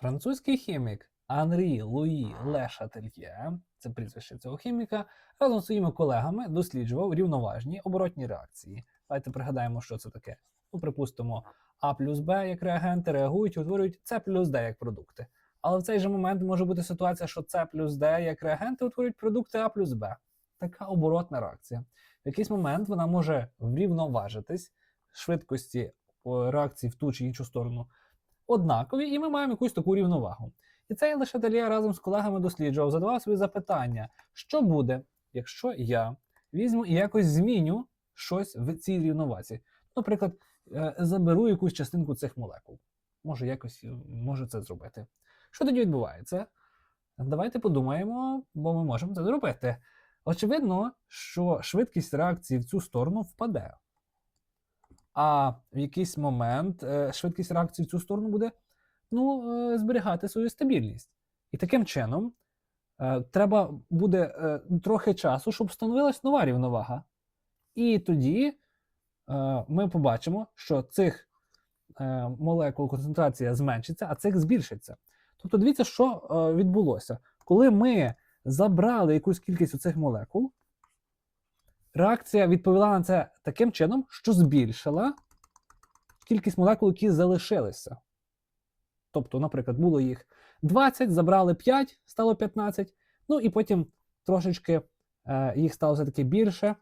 Французький хімік Анрі Луї Ле Шательє, це прізвище цього хіміка, разом з своїми колегами досліджував рівноважні оборотні реакції. Давайте пригадаємо, що це таке. Ну, припустимо, А плюс Б як реагенти реагують і утворюють С плюс Д як продукти. Але в цей же момент може бути ситуація, що С плюс Д як реагенти утворюють продукти А плюс Б. Така оборотна реакція. В якийсь момент вона може врівноважитись швидкості реакції в ту чи іншу сторону однакові, і ми маємо якусь таку рівновагу. І цей лише Далія разом з колегами досліджував, задавав собі запитання, що буде, якщо я візьму і якось зміню щось в цій рівновазі. Наприклад, е, заберу якусь частинку цих молекул. Може, якось е, можу це зробити. Що тоді відбувається? Давайте подумаємо, бо ми можемо це зробити. Очевидно, що швидкість реакції в цю сторону впаде. А в якийсь момент е, швидкість реакції в цю сторону буде ну, е, зберігати свою стабільність. І таким чином е, треба буде трохи часу, щоб встановилась нова рівновага. І тоді ми побачимо, що цих молекул концентрація зменшиться, а цих збільшиться. Тобто, дивіться, що відбулося. Коли ми забрали якусь кількість оцих молекул, реакція відповіла на це таким чином, що збільшила кількість молекул, які залишилися. Тобто, наприклад, було їх 20, забрали 5, стало 15, ну і потім трошечки е, їх стало все-таки більше.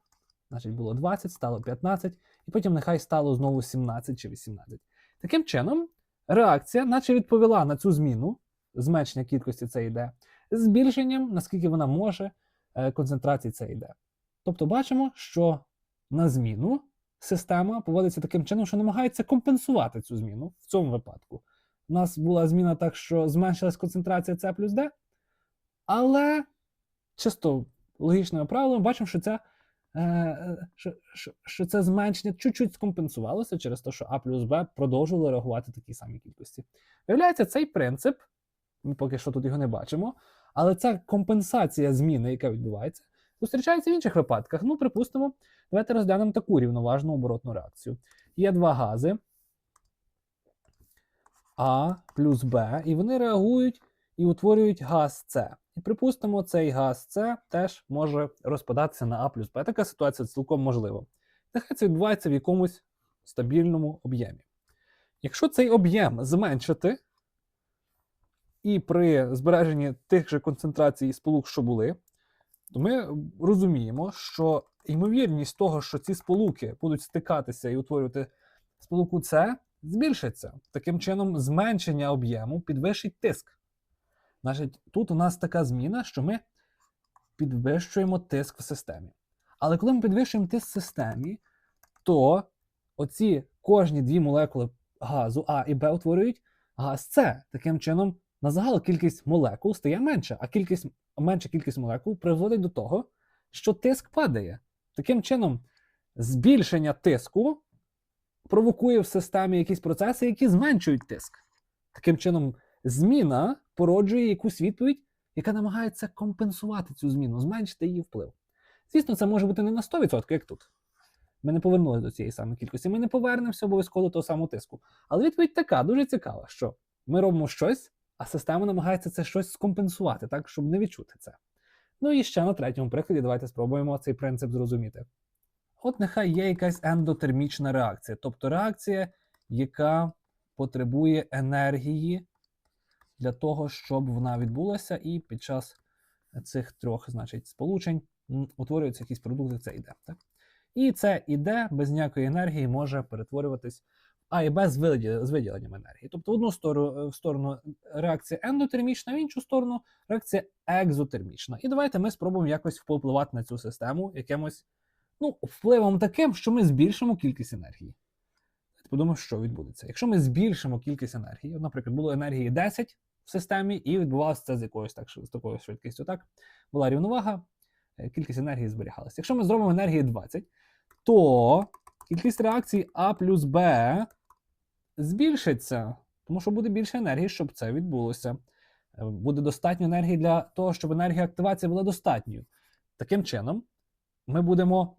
Значить, було 20, стало 15, і потім нехай стало знову 17 чи 18. Таким чином, реакція, наче відповіла на цю зміну, зменшення кількості це йде, збільшенням, наскільки вона може, е, концентрації це йде. Тобто бачимо, що на зміну система поводиться таким чином, що намагається компенсувати цю зміну в цьому випадку. У нас була зміна так, що зменшилась концентрація С плюс Д, але чисто логічними правилами бачимо, що е, е, що, що, що це зменшення чуть-чуть скомпенсувалося через те, що А плюс Б продовжували реагувати в такій самій кількості. Виявляється, цей принцип, ми поки що тут його не бачимо, але ця компенсація зміни, яка відбувається, зустрічається в інших випадках. Ну, припустимо, давайте розглянемо таку рівноважну оборотну реакцію. Є два гази А плюс Б, і вони реагують і утворюють газ С. І припустимо, цей газ С теж може розпадатися на А плюс Б. Така ситуація цілком можлива. Нехай це відбувається в якомусь стабільному об'ємі. Якщо цей об'єм зменшити, і при збереженні тих же концентрацій сполук, що були, то ми розуміємо, що ймовірність того, що ці сполуки будуть стикатися і утворювати сполуку С, збільшиться. Таким чином, зменшення об'єму підвищить тиск. Значить, тут у нас така зміна, що ми підвищуємо тиск в системі. Але коли ми підвищуємо тиск в системі, то оці кожні дві молекули газу А і Б утворюють газ С. Таким чином, на загал кількість молекул стає менша, а кількість, менша кількість молекул приводить до того, що тиск падає. Таким чином, збільшення тиску провокує в системі якісь процеси, які зменшують тиск. Таким чином, зміна породжує якусь відповідь, яка намагається компенсувати цю зміну, зменшити її вплив. Звісно, це може бути не на 100%, як тут. Ми не повернулися до цієї самої кількості, ми не повернемося обов'язково до того самого тиску. Але відповідь така дуже цікава, що ми робимо щось, а система намагається це щось скомпенсувати, так, щоб не відчути це. Ну і ще на третьому прикладі давайте спробуємо цей принцип зрозуміти. От нехай є якась ендотермічна реакція, тобто реакція, яка потребує енергії для того, щоб вона відбулася, і під час цих трьох значить, сполучень утворюються якісь продукти, це йде. Так? І це іде без ніякої енергії може перетворюватись а і Б з, виділ- з виділенням енергії. Тобто, в одну сторону, в сторону реакція ендотермічна, в іншу сторону реакція екзотермічна. І давайте ми спробуємо якось впливати на цю систему якимось ну, впливом таким, що ми збільшимо кількість енергії. Подумаємо, що відбудеться. Якщо ми збільшимо кількість енергії, наприклад, було енергії 10 в системі, і відбувалося це з якоюсь так, з такою швидкістю. Так, була рівновага, е, кількість енергії зберігалася. Якщо ми зробимо енергії 20, то кількість реакцій А плюс Б збільшиться, тому що буде більше енергії, щоб це відбулося. Е, Буде достатньо енергії для того, щоб енергія активації була достатньою. Таким чином, ми будемо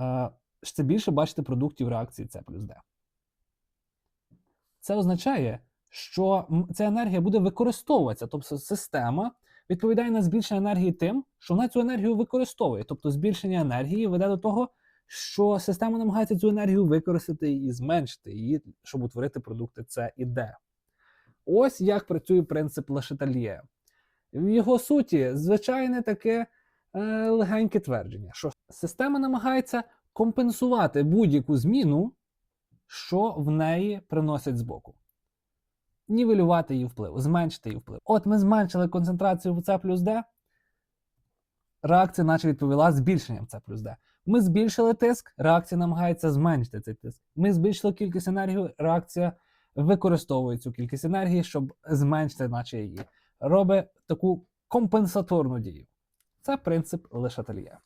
е, ще більше бачити продуктів реакції С плюс Д. Це означає, що ця енергія буде використовуватися. Тобто система відповідає на збільшення енергії тим, що вона цю енергію використовує. Тобто збільшення енергії веде до того, що система намагається цю енергію використати і зменшити її, щоб утворити продукти С і Д. Ось як працює принцип Лешетальє. В його суті, звичайне таке е, легеньке твердження, що система намагається компенсувати будь-яку зміну, що в неї приносять збоку. Нівелювати її вплив, зменшити її вплив. От ми зменшили концентрацію в С плюс Д, реакція наче відповіла збільшенням С плюс Д. Ми збільшили тиск, реакція намагається зменшити цей тиск. Ми збільшили кількість енергії, реакція використовує цю кількість енергії, щоб зменшити, наче її. Робить таку компенсаторну дію. Це принцип Лешательє.